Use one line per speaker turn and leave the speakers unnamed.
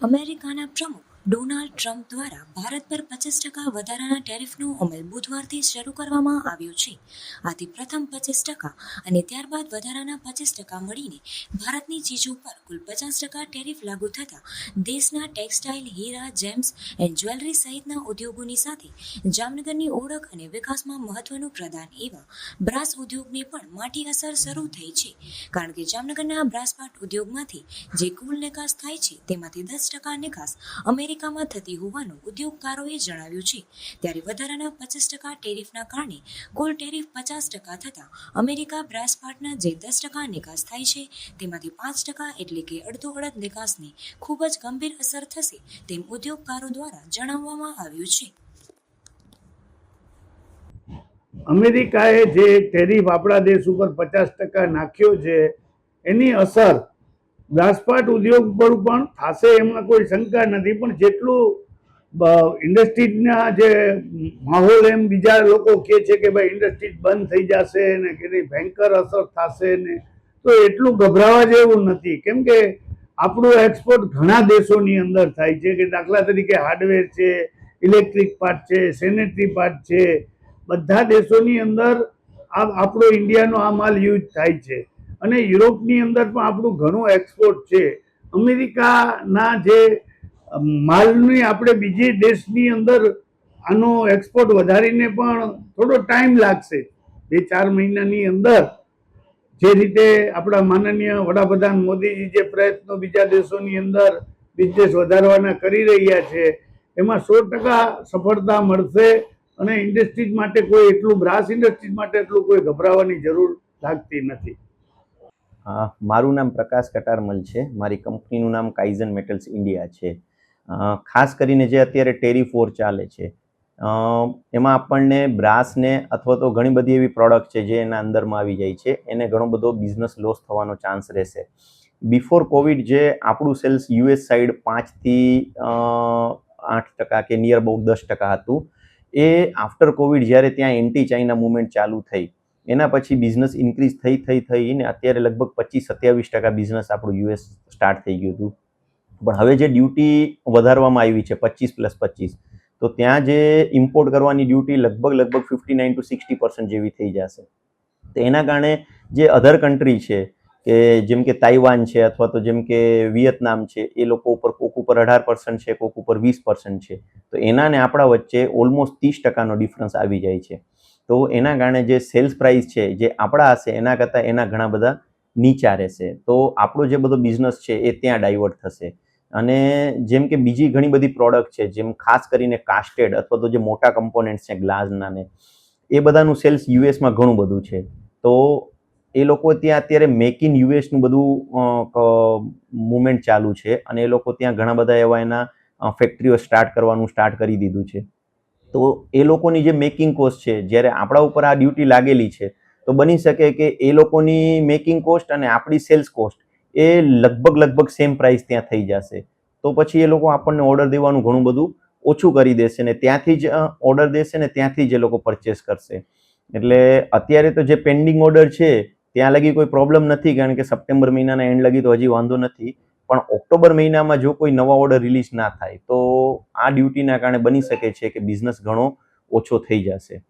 અમેરિકાના પ્રમુખ Donald Trump દ્વારા ભારત પર પચીસ ટકા વધારાના ટેરિફનો અમલ બુધવારથી શરૂ કરવામાં આવ્યો છે. આથી પ્રથમ પચીસ ટકા અને ત્યારબાદ વધારાના પચીસ ટકા મળીને ભારતની ચીજો પર કુલ પચાસ ટકા ટેરિફ લાગુ થતાં દેશના ટેક્સટાઇલ, હીરા, જેમ્સ એન્ડ જ્વેલરી સહિતના ઉદ્યોગોની સાથે જામનગરની ઓળખ અને વિકાસમાં મહત્વનું પ્રદાન એવા બ્રાસ ઉદ્યોગને પણ માઠી અસર શરૂ થઈ છે. કારણ કે જામનગરના બ્રાસપાટ ઉદ્યોગમાંથી જે કુલ નિકાસ થાય છે, તેમાંથી દસ ટકા નિકાસ અમેરિકામાં થતી હોવાનું ઉદ્યોગકારોએ જણાવ્યું છે. ત્યારે વધારાના પચીસ ટકા ટેરિફના કારણે કુલ ટેરિફ પચાસ ટકા થતાં અમેરિકા બ્રાસપાટના જે દસ ટકા નિકાસ થાય છે, તેમાંથી પાંચ ટકા એટલે કે અડધો અડધ નિકાસને ખૂબ જ ગંભીર અસર થશે તેમ ઉદ્યોગકારો દ્વારા જણાવવામાં આવ્યું છે.
અમેરિકાએ જે ટેરિફ આપણા દેશ ઉપર પચાસ ટકા નાખ્યો છે, એની અસર ગ્રાસપાટ ઉદ્યોગ પર પણ થશે એમાં કોઈ શંકા નથી. પણ જેટલું ઇન્ડસ્ટ્રીઝના જે માહોલ એમ બીજા લોકો કહે છે કે ભાઈ ઇન્ડસ્ટ્રીઝ બંધ થઈ જશે ને કે નહીં, ભયંકર અસર થશે ને, તો એટલું ગભરાવા જેવું નથી. કેમ કે આપણું એક્સપોર્ટ ઘણા દેશોની અંદર થાય છે કે દાખલા તરીકે હાર્ડવેર છે ઇલેક્ટ્રિક પાર્ટ છે સેનેટરી પાર્ટ છે. બધા દેશોની અંદર આ, આપણો ઇન્ડિયાનો આ માલ યુઝ થાય છે. અને યુરોપની અંદર પણ આપણું ઘણું એક્સપોર્ટ છે. અમેરિકાના જે માલની આપણે બીજી દેશની અંદર આનો એક્સપોર્ટ વધારીને પણ થોડો ટાઈમ લાગશે. બે ચાર મહિનાની અંદર જે રીતે આપણા માનનીય વડાપ્રધાન મોદીજી જે પ્રયત્નો બીજા દેશોની અંદર બિઝનેસ વધારવાના કરી રહ્યા છે, એમાં સો ટકા સફળતા મળશે અને ઇન્ડસ્ટ્રીઝ માટે કોઈ એટલું બ્રાસ ઇન્ડસ્ટ્રીઝ માટે એટલું કોઈ ગભરાવાની જરૂર લાગતી નથી.
મારું નામ પ્રકાશ કટારમલ છે. મારી કંપનીનું નામ કાઇઝન મેટલ્સ ઇન્ડિયા છે. ખાસ કરીને જે અત્યારે ટેરી ફોર ચાલે છે. એમાં આપણને બ્રાસને અથવા તો ઘણી બધી એવી પ્રોડક્ટ છે જે એના અંદરમાં આવી જાય છે. એને ઘણો બધો બિઝનેસ લોસ થવાનો ચાન્સ રહેશે. બિફોર કોવિડ જે આપણું સેલ્સ યુએસ સાઈડ પાંચથી આઠ ટકા કે નિયર અબાઉટ દસ ટકા હતું. એ આફ્ટર કોવિડ જ્યારે ત્યાં એન્ટી ચાઇના મુવમેન્ટ ચાલુ થઈ એના પછી બિઝનેસ ઇન્ક્રીઝ થઈ થઈ થઈને અત્યારે લગભગ પચીસ સત્યાવીસ ટકા બિઝનેસ આપણું યુએસ સ્ટાર્ટ થઈ ગયું હતું. પણ હવે જે ડ્યુટી વધારવામાં આવી છે, પચીસ પ્લસ પચીસ, તો ત્યાં જે ઇમ્પોર્ટ કરવાની ડ્યુટી લગભગ લગભગ fifty nine to sixty percent જેવી થઈ જશે. તો એના કારણે જે અધર કન્ટ્રી છે, કે જેમ કે તાઇવાન છે અથવા તો જેમ કે વિયેતનામ છે, એ લોકો ઉપર કોક ઉપર અઢાર પર્સન્ટ છે, કોક ઉપર વીસ પર્સન્ટ છે, તો એના ને આપણા વચ્ચે ઓલમોસ્ટ ત્રીસ ટકાનો ડિફરન્સ આવી જાય છે. તો એના કારણે જે સેલ્સ પ્રાઇસ છે, જે આપણા હશે, એના કરતાં એના ઘણા બધા નીચા રહેશે. તો આપણો જે બધો બિઝનેસ છે, એ ત્યાં ડાયવર્ટ થશે. અને જેમ કે બીજી ઘણી બધી પ્રોડક્ટ છે, જેમ ખાસ કરીને કાસ્ટેડ અથવા તો જે મોટા કમ્પોનન્ટ્સ છે ગ્લાસના ને એ બધાનું સેલ્સ યુએસમાં ઘણું બધું છે. તો એ લોકો ત્યાં અત્યારે મેક ઇન યુએસનું બધું મુવમેન્ટ ચાલુ છે. અને એ લોકો ત્યાં ઘણા બધા એવા એના ફેક્ટરીઓ સ્ટાર્ટ કરવાનું સ્ટાર્ટ કરી દીધું છે. તો એ લોકોની જે મેકિંગ કોસ્ટ છે, જ્યારે આપણા ઉપર આ ડ્યુટી લાગેલી છે, તો બની શકે કે એ લોકોની મેકિંગ કોસ્ટ અને આપણી સેલ્સ કોસ્ટ એ લગભગ લગભગ સેમ પ્રાઇસ ત્યાં થઈ જશે. તો પછી એ લોકો આપણને ઓર્ડર દેવાનું ઘણું બધું ઓછું કરી દેશે ને ત્યાંથી જ ઓર્ડર દેશે ને ત્યાંથી જ એ લોકો પરચેસ કરશે. એટલે અત્યારે તો જે પેન્ડિંગ ઓર્ડર છે, ત્યાં લગી કોઈ પ્રોબ્લેમ નથી કારણ કે સપ્ટેમ્બર મહિનાના એન્ડ લગી તો હજી વાંધો નથી. પણ ઓક્ટોબર મહિનામાં જો કોઈ નવા ઓર્ડર રિલીઝ ના થાય, તો આ ડ્યુટીના કારણે બની શકે છે કે બિઝનેસ ઘણો ઓછો થઈ જશે.